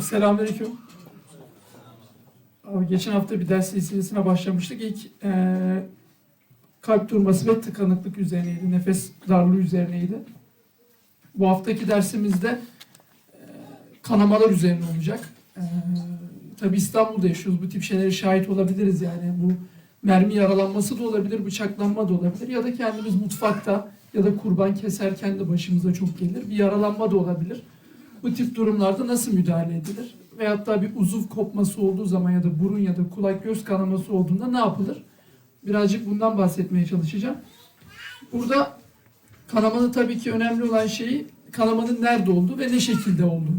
Selamünaleyküm. Geçen hafta bir ders silsilesine başlamıştık. İlk eee, kalp durması ve tıkanıklık üzerineydi. Nefes darlığı üzerineydi. Bu haftaki dersimizde eee, kanamalar üzerine olacak. Eee tabii İstanbul'da yaşıyoruz. Bu tip şeylere şahit olabiliriz yani. Bu mermi yaralanması da olabilir, bıçaklanma da olabilir. Ya da kendimiz mutfakta ya da kurban keserken de başımıza çok gelir. Bir yaralanma da olabilir. Bu tip durumlarda nasıl müdahale edilir? Ve hatta bir uzuv kopması olduğu zaman ya da burun ya da kulak göz kanaması olduğunda ne yapılır? Birazcık bundan bahsetmeye çalışacağım. Burada kanamanın tabii ki önemli olan şeyi kanamanın nerede olduğu ve ne şekilde olduğu.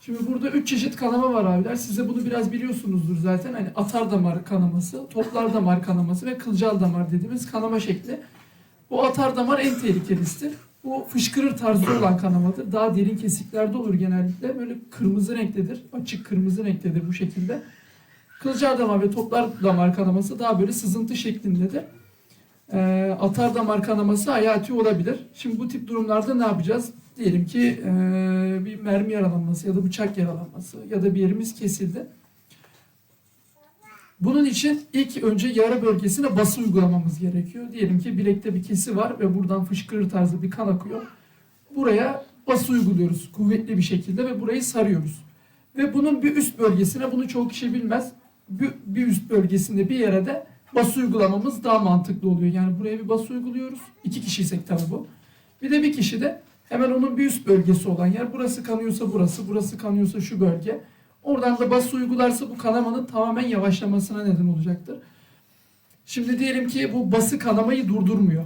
Şimdi burada üç çeşit kanama var abiler. Siz de bunu biraz biliyorsunuzdur zaten. Hani atar damar kanaması, toplar damar kanaması ve kılcal damar dediğimiz kanama şekli. Bu atar damar en tehlikelisidir. Bu fışkırır tarzı olan kanamadır. Daha derin kesiklerde olur genellikle. Böyle kırmızı renktedir. Açık kırmızı renktedir bu şekilde. Kılcal damar ve toplar damar kanaması daha böyle sızıntı şeklindedir. Ee, atar damar kanaması hayati olabilir. Şimdi bu tip durumlarda ne yapacağız? Diyelim ki ee, bir mermi yaralanması ya da bıçak yaralanması ya da bir yerimiz kesildi. Bunun için ilk önce yara bölgesine bası uygulamamız gerekiyor. Diyelim ki bilekte bir kesi var ve buradan fışkırır tarzı bir kan akıyor. Buraya bası uyguluyoruz kuvvetli bir şekilde ve burayı sarıyoruz. Ve bunun bir üst bölgesine, bunu çok kişi bilmez, bir, bir üst bölgesinde bir yere de bası uygulamamız daha mantıklı oluyor. Yani buraya bir bası uyguluyoruz. İki kişiysek tabii bu. Bir de bir kişi de hemen onun bir üst bölgesi olan yer. Burası kanıyorsa burası, burası kanıyorsa şu bölge. Oradan da bası uygularsa bu kanamanın tamamen yavaşlamasına neden olacaktır. Şimdi diyelim ki bu bası kanamayı durdurmuyor.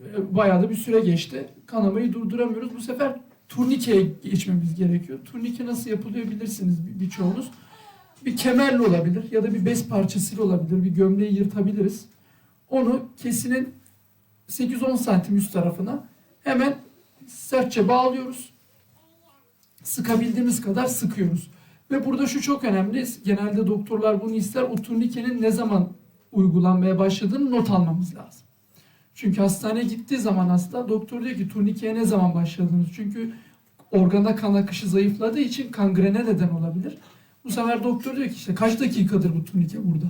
Ee, Bayağı da bir süre geçti. Kanamayı durduramıyoruz. Bu sefer turnikeye geçmemiz gerekiyor. Turnike nasıl yapılıyor bilirsiniz bir- birçoğunuz. Bir kemerle olabilir ya da bir bez parçasıyla olabilir. Bir gömleği yırtabiliriz. Onu kesinin 8-10 santim üst tarafına hemen sertçe bağlıyoruz. Sıkabildiğimiz kadar sıkıyoruz. Ve burada şu çok önemli. Genelde doktorlar bunu ister. O turnikenin ne zaman uygulanmaya başladığını not almamız lazım. Çünkü hastaneye gittiği zaman hasta doktor diyor ki turnikeye ne zaman başladınız? Çünkü organa kan akışı zayıfladığı için kangrene neden olabilir. Bu sefer doktor diyor ki işte kaç dakikadır bu turnike burada?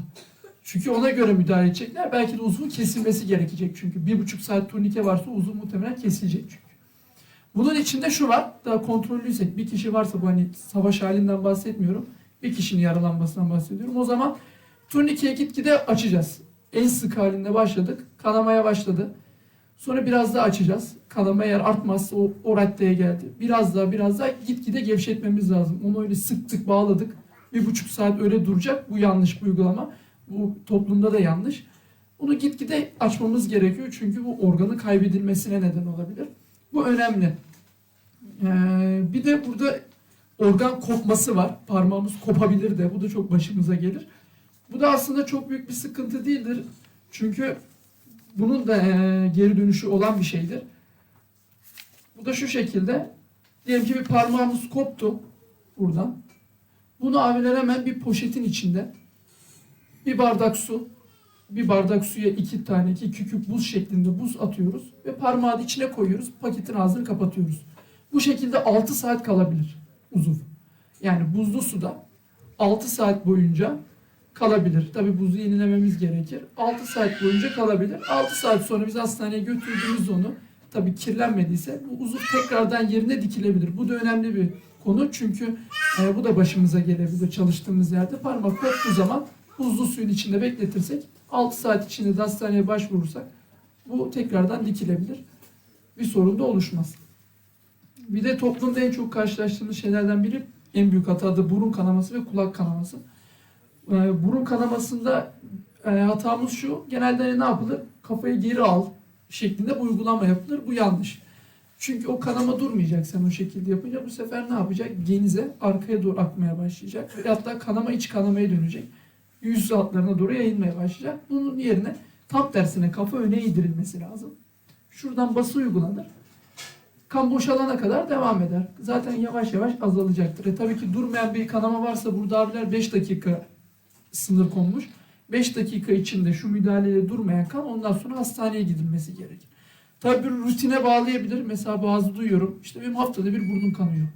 Çünkü ona göre müdahale edecekler. Belki de uzvun kesilmesi gerekecek çünkü. Bir buçuk saat turnike varsa uzun muhtemelen kesilecek. Bunun içinde şu var, daha kontrollüysek bir kişi varsa bu hani savaş halinden bahsetmiyorum. Bir kişinin yaralanmasından bahsediyorum. O zaman turnikeyi gitgide açacağız. En sık halinde başladık. Kanamaya başladı. Sonra biraz daha açacağız. Kanama eğer artmazsa o, o raddeye geldi. Biraz daha biraz daha gitgide gevşetmemiz lazım. Onu öyle sıktık bağladık. Bir buçuk saat öyle duracak. Bu yanlış bir uygulama. Bu toplumda da yanlış. Bunu gitgide açmamız gerekiyor. Çünkü bu organın kaybedilmesine neden olabilir. Bu önemli. Ee, bir de burada organ kopması var. Parmağımız kopabilir de. Bu da çok başımıza gelir. Bu da aslında çok büyük bir sıkıntı değildir. Çünkü bunun da ee, geri dönüşü olan bir şeydir. Bu da şu şekilde. Diyelim ki bir parmağımız koptu buradan. Bunu abiler hemen bir poşetin içinde bir bardak su, bir bardak suya iki tane iki küp buz şeklinde buz atıyoruz ve parmağı içine koyuyoruz. Paketin ağzını kapatıyoruz. Bu şekilde 6 saat kalabilir uzuv. Yani buzlu suda 6 saat boyunca kalabilir. Tabi buzu yenilememiz gerekir. 6 saat boyunca kalabilir. 6 saat sonra biz hastaneye götürdüğümüz onu tabi kirlenmediyse bu uzuv tekrardan yerine dikilebilir. Bu da önemli bir konu çünkü e, bu da başımıza gelebilir çalıştığımız yerde. Parmak koptuğu zaman buzlu suyun içinde bekletirsek 6 saat içinde de hastaneye başvurursak bu tekrardan dikilebilir. Bir sorun da oluşmaz. Bir de toplumda en çok karşılaştığımız şeylerden biri en büyük hata da burun kanaması ve kulak kanaması. Ee, burun kanamasında e, hatamız şu. Genelde ne yapılır? Kafayı geri al şeklinde bir uygulama yapılır. Bu yanlış. Çünkü o kanama durmayacak sen o şekilde yapınca bu sefer ne yapacak? Genize arkaya doğru akmaya başlayacak. Ve hatta kanama iç kanamaya dönecek. Yüz altlarına doğru yayılmaya başlayacak. Bunun yerine tam tersine kafa öne eğdirilmesi lazım. Şuradan bası uygulanır. Kan boşalana kadar devam eder. Zaten yavaş yavaş azalacaktır. E tabii ki durmayan bir kanama varsa burada abiler 5 dakika sınır konmuş. 5 dakika içinde şu müdahaleyle durmayan kan ondan sonra hastaneye gidilmesi gerekir. Tabii bir rutine bağlayabilir. Mesela bazı duyuyorum. İşte benim haftada bir burnum kanıyor.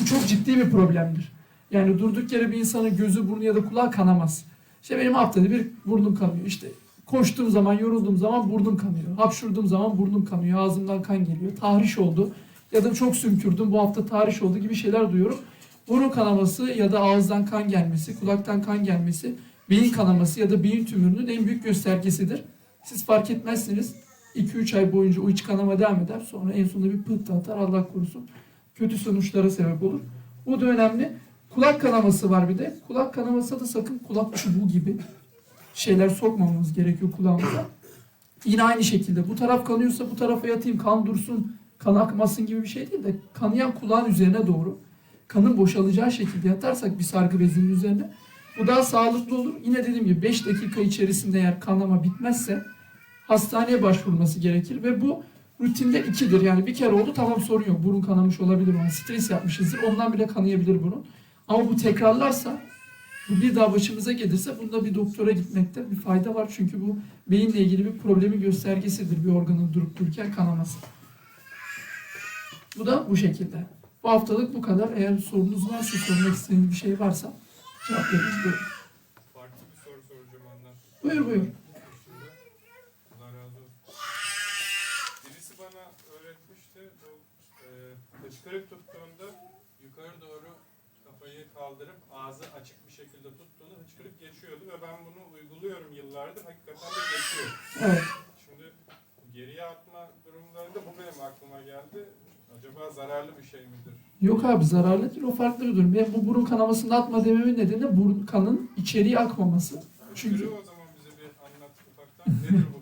Bu çok ciddi bir problemdir. Yani durduk yere bir insanın gözü, burnu ya da kulağı kanamaz. İşte benim haftada bir burnum kanıyor. İşte koştuğum zaman, yorulduğum zaman burnum kanıyor. Hapşurduğum zaman burnum kanıyor. Ağzımdan kan geliyor. Tahriş oldu. Ya da çok sümkürdüm. Bu hafta tahriş oldu gibi şeyler duyuyorum. Burun kanaması ya da ağızdan kan gelmesi, kulaktan kan gelmesi, beyin kanaması ya da beyin tümörünün en büyük göstergesidir. Siz fark etmezsiniz. 2-3 ay boyunca o iç kanama devam eder. Sonra en sonunda bir pıhtı atar Allah korusun. Kötü sonuçlara sebep olur. Bu da önemli. Kulak kanaması var bir de. Kulak kanaması da sakın kulak çubuğu gibi şeyler sokmamamız gerekiyor kulağımıza. Yine aynı şekilde bu taraf kanıyorsa bu tarafa yatayım kan dursun, kan akmasın gibi bir şey değil de kanayan kulağın üzerine doğru kanın boşalacağı şekilde yatarsak bir sargı bezinin üzerine bu daha sağlıklı olur. Yine dediğim gibi 5 dakika içerisinde eğer kanama bitmezse hastaneye başvurması gerekir ve bu rutinde ikidir. Yani bir kere oldu tamam sorun yok. Burun kanamış olabilir. Yani stres yapmışızdır. Ondan bile kanayabilir burun. Ama bu tekrarlarsa bu bir daha başımıza gelirse bunda bir doktora gitmekte bir fayda var. Çünkü bu beyinle ilgili bir problemin göstergesidir bir organın durup dururken kanaması. Bu da bu şekilde. Bu haftalık bu kadar. Eğer sorunuz varsa, sormak istediğiniz bir şey varsa cevap veririz. Buyurun. Farklı bir soru soracağım ondan. Buyur buyur. Allah razı olsun. Birisi bana öğretmişti bu e, hıçkırık tuttuğunda yukarı doğru kafayı kaldırıp ağzı açık bir şekilde tuttuğunda hıçkırık geçiyordu ve ben bunu uyguluyorum yıllardır. Hakikaten de geçiyor. Evet. Şimdi geriye atma durumlarında bu benim aklıma geldi. Acaba zararlı bir şey midir? Yok abi zararlı değil o farklı bir durum. Ben bu burun kanamasını atma dememin nedeni burun kanın içeriye akmaması. Çünkü Hıçkırığı o zaman bize bir anlat ufaktan. Nedir bu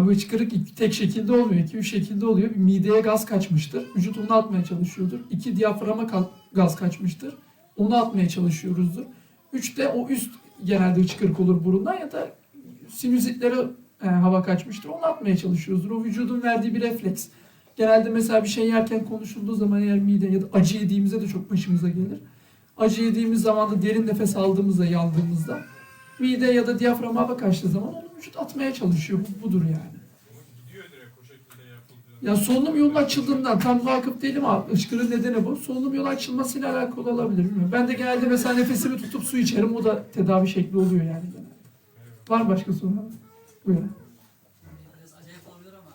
hıçkırık? abi hıçkırık iki- tek şekilde olmuyor. iki üç şekilde oluyor. Bir mideye gaz kaçmıştır. Vücut onu atmaya çalışıyordur. İki diyaframa kal- gaz kaçmıştır. Onu atmaya çalışıyoruzdur. Üç de o üst genelde hıçkırık olur burundan ya da sinüzitlere e, hava kaçmıştır. Onu atmaya çalışıyoruzdur. O vücudun verdiği bir refleks. Genelde mesela bir şey yerken konuşulduğu zaman eğer mide ya da acı yediğimizde de çok başımıza gelir. Acı yediğimiz zaman da derin nefes aldığımızda, yaldığımızda mide ya da diyaframa hava kaçtığı zaman onu vücut atmaya çalışıyor. Bu budur yani. Ya solunum yolu açıldığından tam vakıf değilim ama ışkırın nedeni bu. Solunum yolu açılmasıyla alakalı olabilir. Bilmiyorum. Ben de genelde mesela nefesimi tutup su içerim. O da tedavi şekli oluyor yani. genelde. Var mı başka soru? Buyurun. Biraz acayip olabilir ama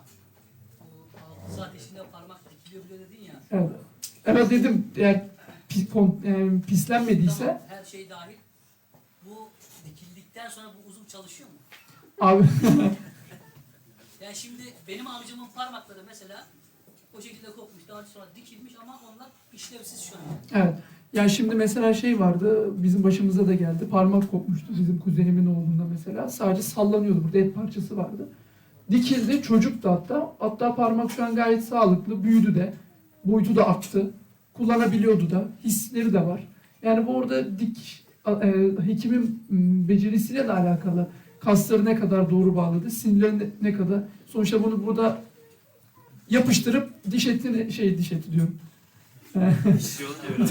bu hafıza ateşinde parmak dikiliyor bile dedin ya. Evet. Evet dedim eğer pis, kon- e, pislenmediyse Tamam, her şey dahil. Bu dikildikten sonra bu uzun çalışıyor mu? abi Yani şimdi benim amcamın parmakları mesela o şekilde kopmuş daha sonra dikilmiş ama onlar işlevsiz şu an. Evet. Yani şimdi mesela şey vardı, bizim başımıza da geldi. Parmak kopmuştu bizim kuzenimin oğlunda mesela. Sadece sallanıyordu. Burada et parçası vardı. Dikildi, çocuk da hatta. Hatta parmak şu an gayet sağlıklı, büyüdü de. Boyutu da arttı. Kullanabiliyordu da. Hisleri de var. Yani bu orada dik hekimin m, becerisiyle de alakalı. Kasları ne kadar doğru bağladı, sinirleri ne, ne kadar. Sonuçta bunu burada yapıştırıp diş etini, şey diş eti diyorum.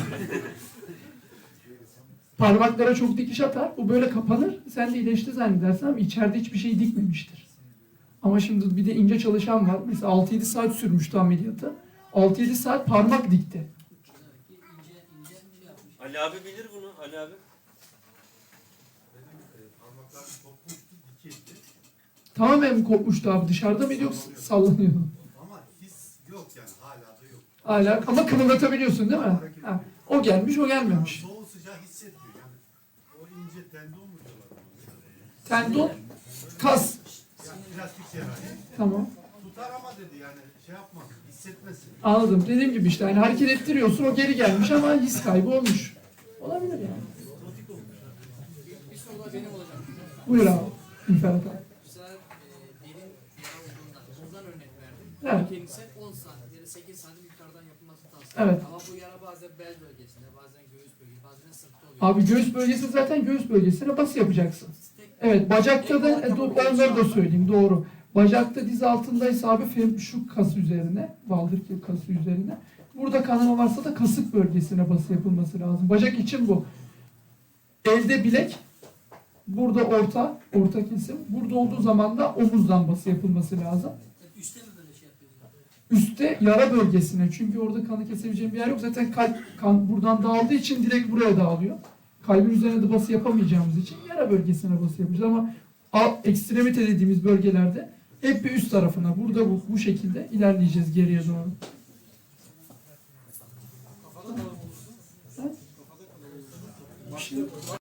Parmaklara çok dikiş atar. Bu böyle kapanır. Sen de iyileşti zannedersin ama içeride hiçbir şey dikmemiştir. Ama şimdi bir de ince çalışan var. Mesela 6-7 saat sürmüştü ameliyatı. 6-7 saat parmak dikti. Şey yapmış. Ali abi bilir bunu. Ali abi. Benim e, parmaklarım kopmuştu, dikildi. Tamamen mi kopmuştu abi? Dışarıda mıydı yoksa sallanıyor? Ama his yok yani hala da yok. Hala ama kımıldatabiliyorsun değil mi? Ha, o gelmiş o gelmemiş. Soğuk sıcağı hissetmiyor yani. O ince tendon mu diyorlar? Tendon, kas. Yani plastik cerrahi. Tamam. Tutar ama dedi yani şey yapmaz, hissetmesin. Anladım. Dediğim gibi işte hani hareket ettiriyorsun o geri gelmiş ama his kaybı olmuş. Olabilir yani. Bir soru da benim olacak. Buyur abi. Ferhat abi. Mesela e, derin yara olduğunda, bundan örnek verdim. Evet. Kendisi 10 santim ya da 8 santim yukarıdan yapılması tavsiye Evet. Ama bu yara bazen bel bölgesinde, bazen göğüs bölgesinde, bazen sırtta oluyor. Abi göğüs bölgesi zaten göğüs bölgesine bas yapacaksın. Evet bacakta da e, do- onları da söyleyeyim doğru. Bacakta diz altındaysa abi fem- şu kas üzerine, baldır ki kası üzerine. Burada kanama varsa da kasık bölgesine bası yapılması lazım. Bacak için bu. Elde bilek, burada orta, orta kesim. Burada olduğu zaman da omuzdan bası yapılması lazım. Üstte mi? Üstte yara bölgesine. Çünkü orada kanı kesebileceğim bir yer yok. Zaten kalp kan buradan dağıldığı için direkt buraya dağılıyor. Kalbin üzerine de bası yapamayacağımız için yara bölgesine bası yapacağız ama alt ekstremite dediğimiz bölgelerde hep bir üst tarafına burada bu, bu şekilde ilerleyeceğiz geriye doğru. Kalan